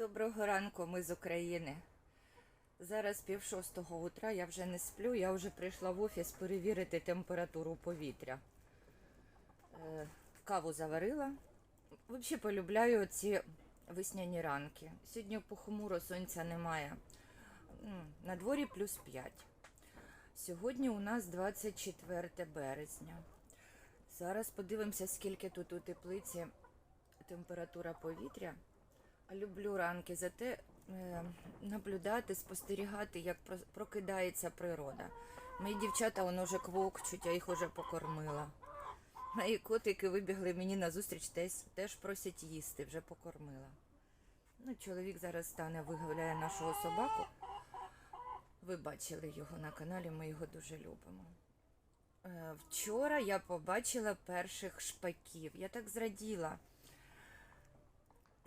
Доброго ранку, ми з України. Зараз пів шостого утра, я вже не сплю, я вже прийшла в офіс перевірити температуру повітря. Е, Каву заварила. Взагалі полюбляю ці весняні ранки. Сьогодні похмуро сонця немає. На дворі плюс 5. Сьогодні у нас 24 березня. Зараз подивимося, скільки тут у теплиці температура повітря. Люблю ранки, зате е, наблюдати, спостерігати, як прокидається природа. Мої дівчата воно вже квокчуть, я їх уже покормила. Мої котики вибігли мені на зустріч, теж, теж просять їсти, вже покормила. Ну, чоловік зараз стане, вигуляє нашого собаку. Ви бачили його на каналі, ми його дуже любимо. Е, Вчора я побачила перших шпаків. Я так зраділа.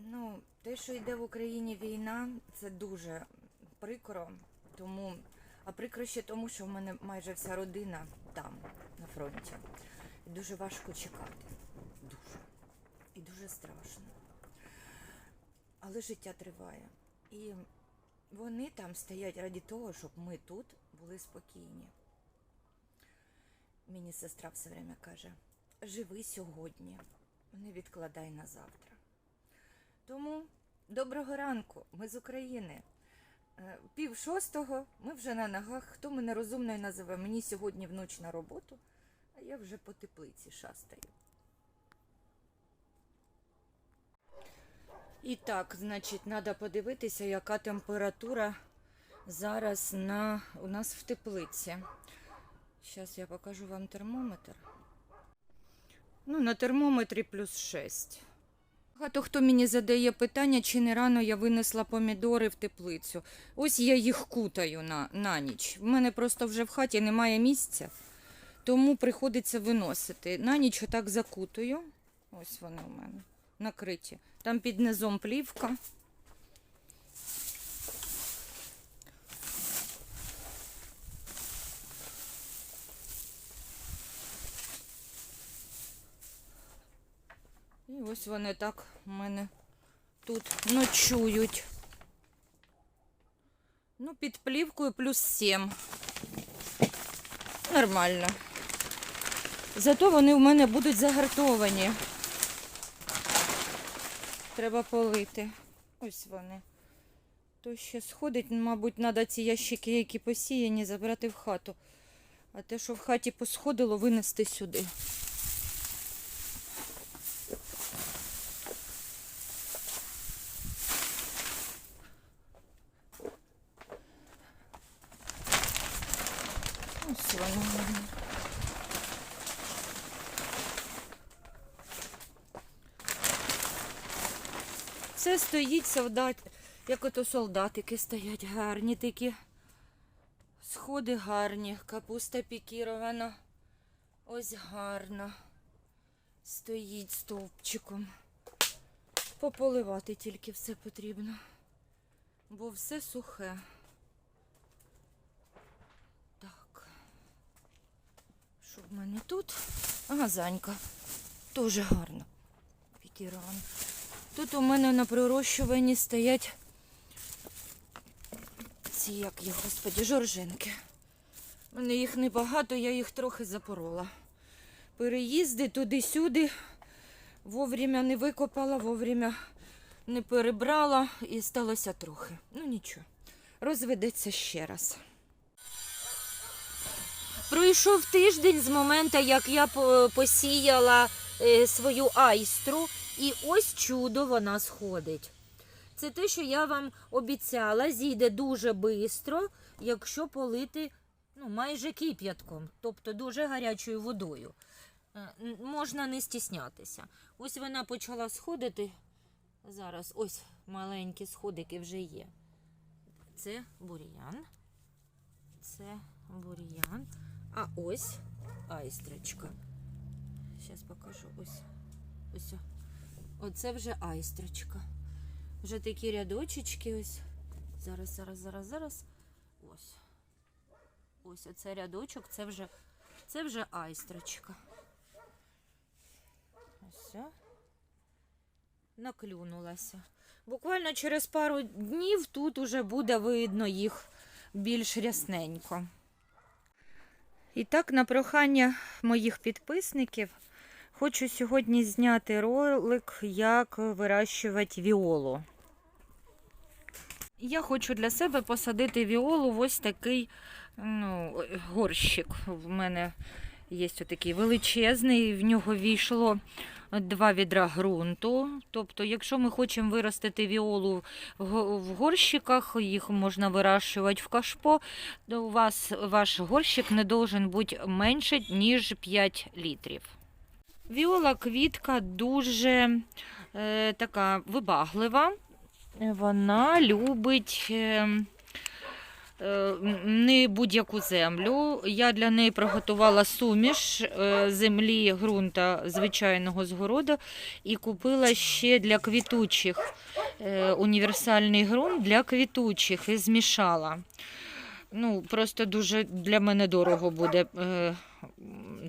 Ну, те, що йде в Україні війна, це дуже прикро. Тому, а прикро ще тому, що в мене майже вся родина там, на фронті. І дуже важко чекати. Дуже. І дуже страшно. Але життя триває. І вони там стоять раді того, щоб ми тут були спокійні. Мені сестра все время каже: живи сьогодні, не відкладай на завтра. Тому доброго ранку, ми з України. Е, Пів шостого, ми вже на ногах. Хто мене розумною називе? Мені сьогодні вночі на роботу, а я вже по теплиці шастаю. І так, значить, треба подивитися, яка температура зараз на, у нас в теплиці. Зараз я покажу вам термометр. Ну, на термометрі плюс 6. Багато хто мені задає питання, чи не рано я винесла помідори в теплицю. Ось я їх кутаю на, на ніч. В мене просто вже в хаті немає місця, тому приходиться виносити. На ніч отак закутую. Ось вони у мене накриті. Там під низом плівка. І ось вони так у мене тут ночують. Ну, під плівкою плюс 7. Нормально. Зато вони в мене будуть загартовані. Треба полити. Ось вони. То ще сходить, мабуть, треба ці ящики, які посіяні, забрати в хату. А те, що в хаті посходило, винести сюди. Ось воно. в мене. Це стоїть солдат, як ото солдатики стоять гарні такі. Сходи гарні, капуста пікірована. Ось гарно. Стоїть стовпчиком. Пополивати тільки все потрібно. Бо все сухе. Так. Що в мене тут? Ага, занька. Дуже гарно. Пікірована. Тут у мене на прирощуванні стоять ці, як їх, господі, жоржинки. У мене їх небагато, я їх трохи запорола. Переїзди туди-сюди. Вовремя не викопала, вовремя не перебрала і сталося трохи. Ну нічого, розведеться ще раз. Пройшов тиждень з моменту, як я посіяла е, свою айстру, і ось чудо вона сходить. Це те, що я вам обіцяла, зійде дуже швидко, якщо полити ну, майже кип'ятком, тобто дуже гарячою водою. Е, Можна не стіснятися. Ось вона почала сходити. Зараз ось маленькі сходики вже є. Це бур'ян. Це бур'ян. А ось айстрочка. Зараз покажу ось. Ось. Оце вже айстрочка. Вже такі рядочечки ось. Зараз, зараз, зараз, зараз. Ось. Ось оце рядочок, це вже, це вже айстрочка. Ось. наклюнулася. Буквально через пару днів тут уже буде видно їх більш рясненько. І так, на прохання моїх підписників, хочу сьогодні зняти ролик, як вирощувати віолу. Я хочу для себе посадити віолу в ось такий ну, горщик. В мене є такий величезний, в нього війшло два відра ґрунту. Тобто, якщо ми хочемо виростити віолу в горщиках, їх можна вирощувати в кашпо, то у вас ваш горщик не должен бути менше, ніж 5 літрів. Віола квітка дуже е, така вибаглива. Вона любить е, е, не будь-яку землю. Я для неї приготувала суміш е, землі ґрунта звичайного з городу і купила ще для квітучих е, універсальний ґрунт для квітучих і змішала. Ну, просто дуже для мене дорого буде е,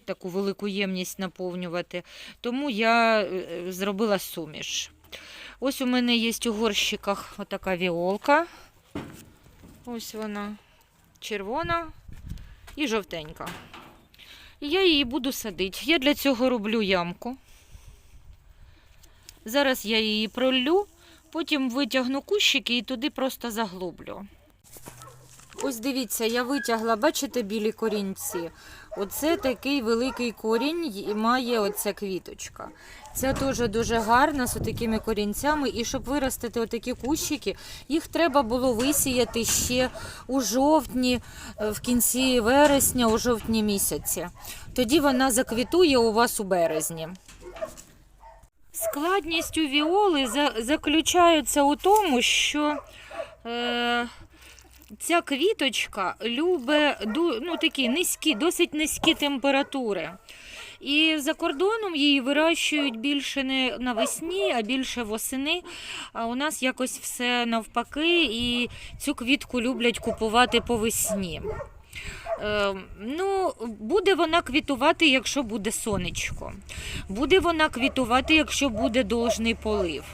таку велику ємність наповнювати. Тому я е, зробила суміш. Ось у мене є у горщиках отака віолка. Ось вона червона і жовтенька. І я її буду садити. Я для цього роблю ямку. Зараз я її пролю, потім витягну кущики і туди просто заглублю. Ось дивіться, я витягла, бачите, білі корінці. Оце такий великий корінь і має оця квіточка. Ця теж дуже гарна з такими корінцями. І щоб виростити отакі кущики, їх треба було висіяти ще у жовтні, е, в кінці вересня, у жовтні місяці. Тоді вона заквітує у вас у березні. Складність у віоли за- заключається у тому, що е, ця квіточка любить ну, такі низькі, досить низькі температури. І за кордоном її вирощують більше не навесні, а більше восени. А у нас якось все навпаки, і цю квітку люблять купувати по весні. Е, ну, буде вона квітувати, якщо буде сонечко. Буде вона квітувати, якщо буде должний полив.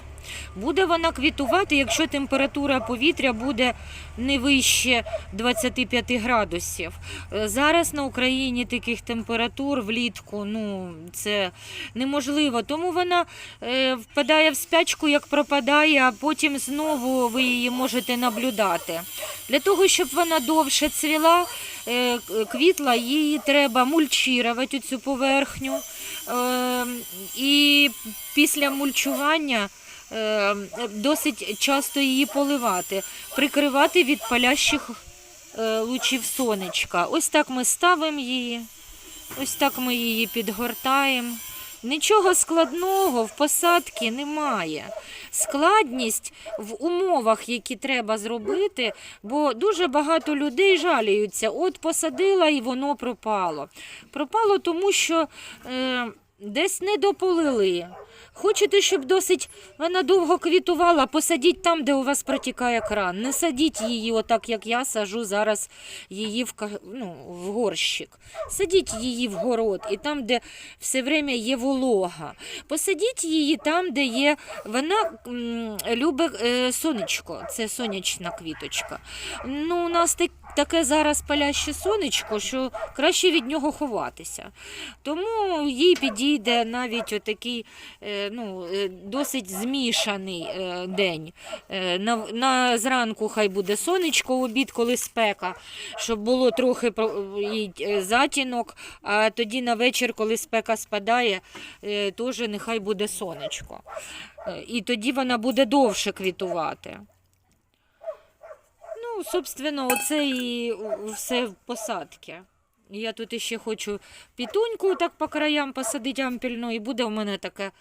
Буде вона квітувати, якщо температура повітря буде не вище 25 градусів. Е, Зараз на Україні таких температур влітку ну, це неможливо. Тому вона е, впадає в спячку, як пропадає, а потім знову ви її можете наблюдати. Для того, щоб вона довше цвіла, е, квітла, її треба мульчувати цю поверхню. Е, І після мульчування досить часто її поливати, прикривати від палящих е, лучів сонечка. Ось так ми ставимо її, ось так ми її підгортаємо. Нічого складного в посадці немає. Складність в умовах, які треба зробити, бо дуже багато людей жаліються. От посадила і воно пропало. Пропало тому, що е, десь не дополили. Хочете, щоб досить вона довго квітувала, посадіть там, де у вас протікає кран. Не садіть її, отак як я сажу зараз її в, ну, в горщик. Садіть її в город і там, де все время є волога. Посадіть її там, де є. Вона любить е, сонечко, це сонячна квіточка. Ну, у нас так, таке зараз паляще сонечко, що краще від нього ховатися. Тому їй підійде навіть отакий е, ну, е, досить змішаний е, день. На, на зранку хай буде сонечко, в обід, коли спека, щоб було трохи затінок, а тоді на вечір, коли спека спадає, теж нехай буде сонечко. І тоді вона буде довше квітувати. Собственно, оце і все в посадки. Я тут іще хочу пітуньку так по краям посадити ампільну, і буде у мене така,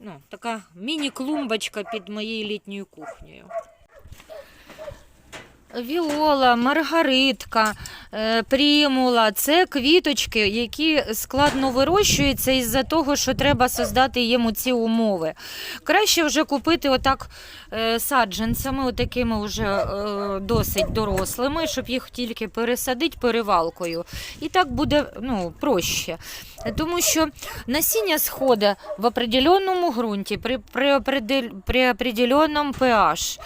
ну, така міні-клумбочка під моєю літньою кухнею. Віола, маргаритка, е, прімула це квіточки, які складно вирощуються із-за того, що треба создати їм ці умови. Краще вже купити отак е, саджанцями, отакими вже е, досить дорослими, щоб їх тільки пересадити перевалкою. І так буде ну, проще. Тому що насіння сходить в определеному ґрунті, при, при, определь- при определеному pH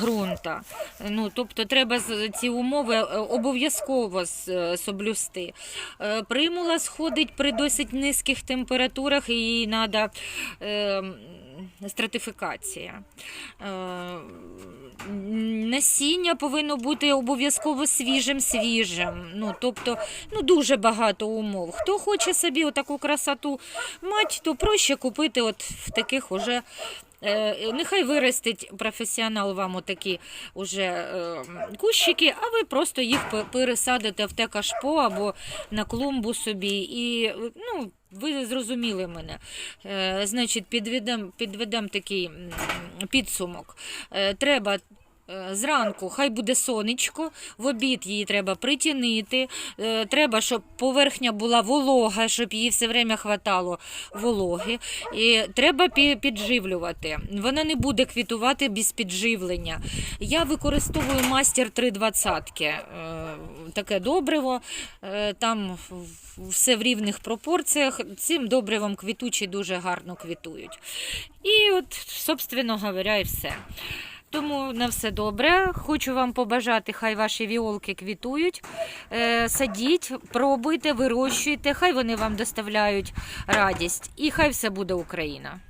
ґрунта. Ну, тобто треба ці умови е, обов'язково е, соблюсти. Е, Примула сходить при досить низьких температурах і їй треба стратифікація. Насіння повинно бути обов'язково свіжим свіжим. Ну, тобто, ну, дуже багато умов. Хто хоче собі таку красоту мати, то проще купити от в таких уже. Е, Нехай виростить професіонал вам отакі уже е, кущики, а ви просто їх пе- пересадите в те кашпо або на клумбу собі. І е, ну, ви зрозуміли мене. Е, значить, підведемо підведем такий підсумок. Е, треба. Е, Зранку хай буде сонечко, в обід її треба притінити. е, Треба, щоб поверхня була волога, щоб їй все время хватало вологи. І треба підживлювати. Вона не буде квітувати без підживлення. Я використовую мастер 320 е, таке добриво. Там все в рівних пропорціях. Цим добривом квітучі дуже гарно квітують. І от, собственно говоря, і все. Тому на все добре. Хочу вам побажати, хай ваші віолки квітують. Е, садіть, пробуйте, вирощуйте, хай вони вам доставляють радість. І хай все буде Україна.